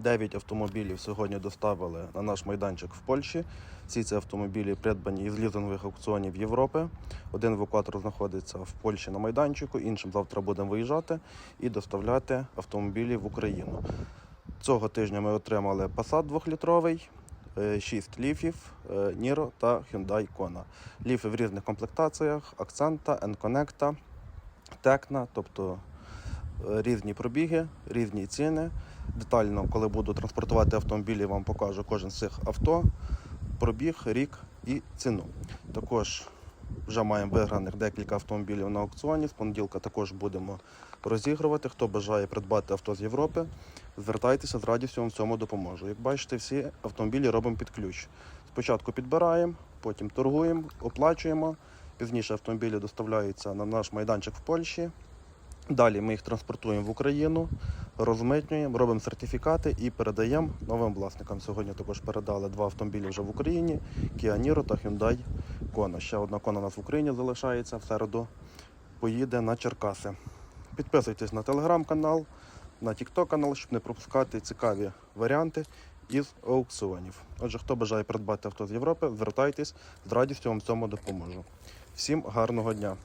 9 автомобілів сьогодні доставили на наш майданчик в Польщі. Всі ці автомобілі придбані із лізингових аукціонів Європи. Один евакуатор знаходиться в Польщі на майданчику, іншим завтра будемо виїжджати і доставляти автомобілі в Україну. Цього тижня ми отримали Passat 2-літровий, 6 ліфів, е, Niro та Hyundai Kona. Ліфи в різних комплектаціях: Акцента, N-Connecta, Tecna, тобто е, різні пробіги, різні ціни. Детально, коли буду транспортувати автомобілі, вам покажу кожен з цих авто, пробіг, рік і ціну. Також вже маємо виграних декілька автомобілів на аукціоні. З понеділка також будемо розігрувати. Хто бажає придбати авто з Європи, звертайтеся з радістю вам в цьому допоможу. Як бачите, всі автомобілі робимо під ключ. Спочатку підбираємо, потім торгуємо, оплачуємо. Пізніше автомобілі доставляються на наш майданчик в Польщі. Далі ми їх транспортуємо в Україну, розмитнюємо, робимо сертифікати і передаємо новим власникам. Сьогодні також передали два автомобілі вже в Україні: Kia Niro та Hyundai Kona. Ще одна Kona у нас в Україні залишається. В середу поїде на Черкаси. Підписуйтесь на телеграм-канал, на TikTok канал, щоб не пропускати цікаві варіанти із аукціонів. Отже, хто бажає придбати авто з Європи, звертайтесь, з радістю вам в цьому допоможу. Всім гарного дня!